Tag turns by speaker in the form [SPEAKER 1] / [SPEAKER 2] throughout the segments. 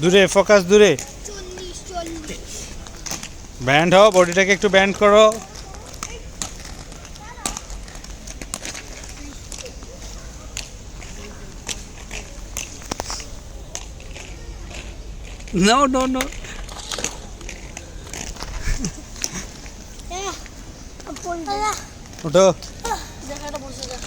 [SPEAKER 1] দূরে ফোকাস দূরে। ব্যান্ড হও বডিটাকে একটু ব্যান্ড করো। নো নো নো ওঠো
[SPEAKER 2] জায়গাটা বসে যা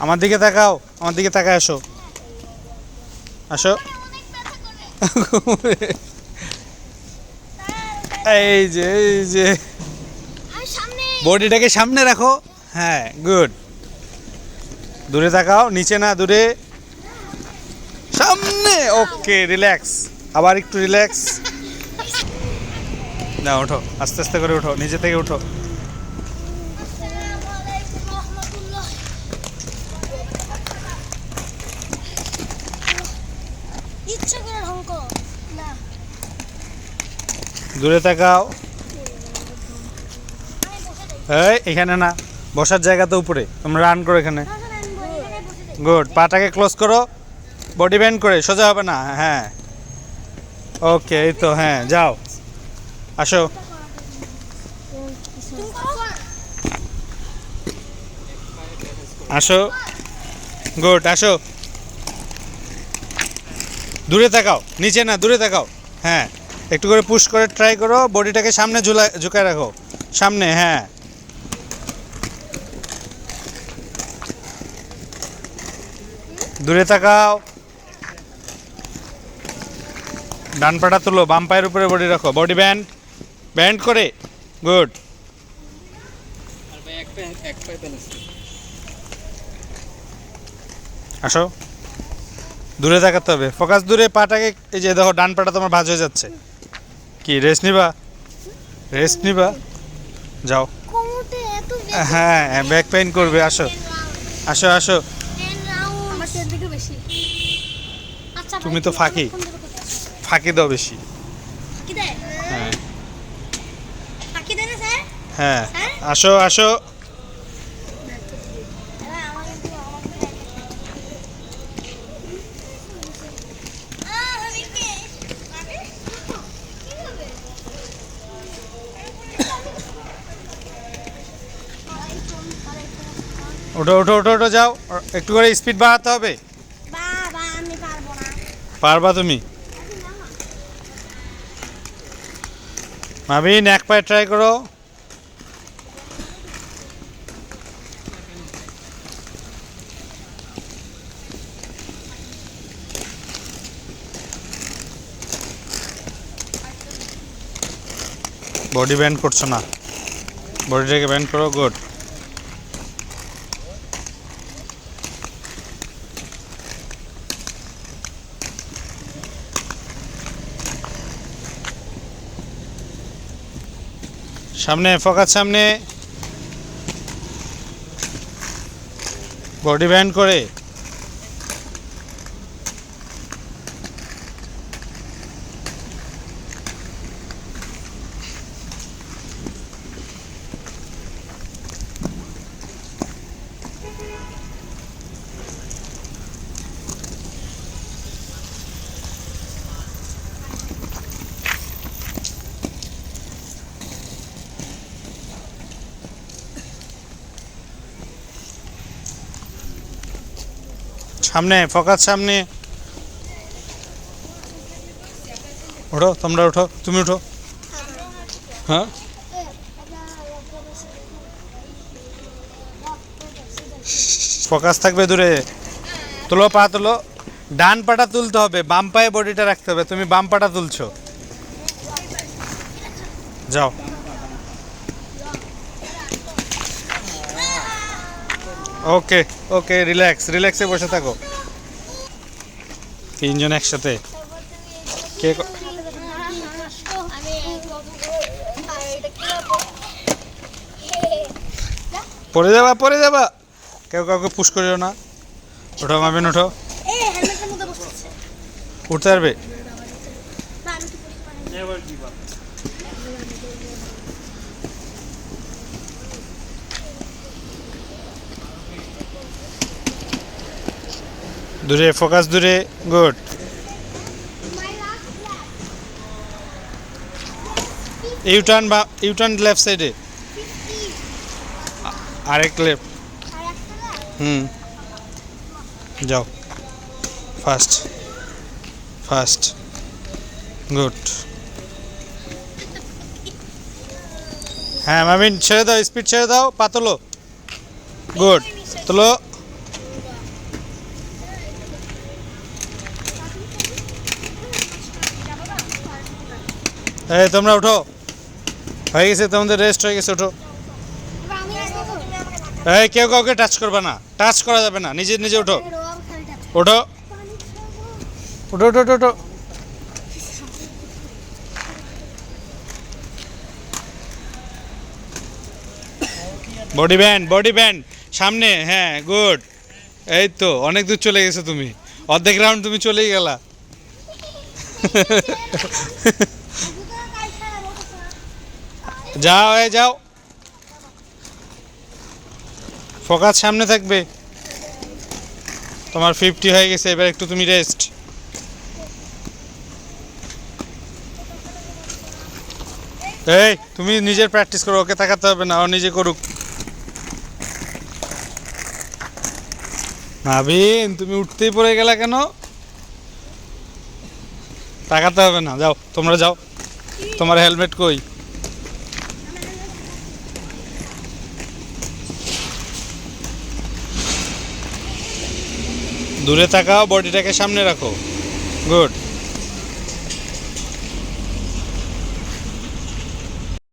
[SPEAKER 1] আমার দিকে তাকাও, আমার দিকে তাকায় আসো। আসো। এই যে এই যে। বডিটাকে সামনে রাখো। হ্যাঁ গুড। দূরে তাকাও, নিচে না, দূরে। সামনে, ওকে, রিল্যাক্স। আবার একটু রিল্যাক্স। না, ওঠো, আস্তে আস্তে করে ওঠো, নিচে থেকে ওঠো। দূরে তাকাও। এই, এখানে না, বসার জায়গা তো উপরে। তোমরা রান করো এখানে। গুড পাটাকে ক্লোজ করো। বডি ব্যান্ড করে, সোজা হবে না? হ্যাঁ। ওকে এই তো হ্যাঁ যাও। আসো। আসো। গুড আসো। দূরে তাকাও, নিচে না, দূরে তাকাও। হ্যাঁ। একটু করে পুশ করে ট্রাই করো, বডিটাকে সামনে ঝুলা ঝুঁকায় রাখো। সামনে হ্যাঁ। দূরে তাকাও। ডান পাটা তুলো, বাম পায়ের উপরে বডি রাখো। বডি ব্যান্ড ব্যান্ড করে গুড আসো। দূরে তাকাতে হবে। ফোকাস দূরে, পাটাকে এই যে দেখো, ডান পাটা তোমার ভাঁজ হয়ে যাচ্ছে। কি রেস্ট নিবা? রেস্ট নিবা? যাও। হ্যাঁ ব্যাক পেইন করবে আসো। আসো আসো।
[SPEAKER 2] আচ্ছা
[SPEAKER 1] তুমি তো ফাঁকি। ফাঁকি দাও বেশি। হ্যাঁ। হ্যাঁ। আসো আসো
[SPEAKER 2] হ্যাঁ, আমার কিন্তু আমাকে আহ, আমি কে? মানে? কি হবে?
[SPEAKER 1] ওঠো ওঠো ওঠো ওঠো যাও। একটু করে স্পিড বাড়াতে হবে।
[SPEAKER 2] পারবা
[SPEAKER 1] তুমি। মাবিন এক পায়ে ট্রাই করো। বডি ব্যান্ড করছ না। বডিটাকে ব্যান্ড করো গুড সামনে ফোকাস সামনে। বডি ব্যান্ড করে। সামনে, ফোকাস সামনে। ওঠো, তোমরা ওঠো, তুমি ওঠো। হ্যাঁ? ফোকাস থাকবে দূরে। তোলো পা, তোলো। ডান পাটা তুলতে হবে, বাম পায়ে বডিটা রাখতে হবে। তুমি বাম পাটা তুলছো। যাও। ওকে ওকে রিল্যাক্স রিল্যাক্সে বসে থাকো। তিনজন একসাথে। কে পড়ে যাবা পড়ে যাবা। কেউ কাউকে পুশ করিও না। ওঠো মাবিন ওঠো। উঠতে পারবে
[SPEAKER 2] না আমি তো পুলিশ বানাই।
[SPEAKER 1] দূরে, ফোকাস দূরে, গুড। ইউটার্ন বা ইউটার্ন লেফট সাইডে আরেক লেফট হুম। যাও। ফার্স্ট ফার্স্ট গুড হ্যাঁ মামিন, ছেড়ে দাও স্পিড ছেড়ে দাও পাতলো গুড তোলো। এই, তোমরা উঠো। হয়ে গেছে, তোমাদের রেস্ট হয়ে গেছে, উঠো। এই, কেউ কাউকে টাচ করবে না। টাচ করা যাবে না। নিজে নিজে ওঠো উঠো। উঠো উঠো বডি ব্যান্ড বডি ব্যান্ড সামনে হ্যাঁ গুড এই তো, অনেক দূর চলে গেছো তুমি। অর্ধেক রাউন্ড তুমি চলেই গেলা। যাও এই যাও। ফোকাস সামনে থাকবে। তোমার ফিফটি হয়ে গেছে, এবার একটু তুমি রেস্ট এই, তুমি নিজের প্র্যাকটিস করো, ওকে তাকাতে হবে না, ও নিজে করুক। নাবিন, তুমি উঠতেই পড়ে গেলা কেন? তাকাতে হবে না, যাও, তোমরা যাও। তোমার হেলমেট কই? দূরে তাকাও বডিটাকে সামনে রাখো। গুড।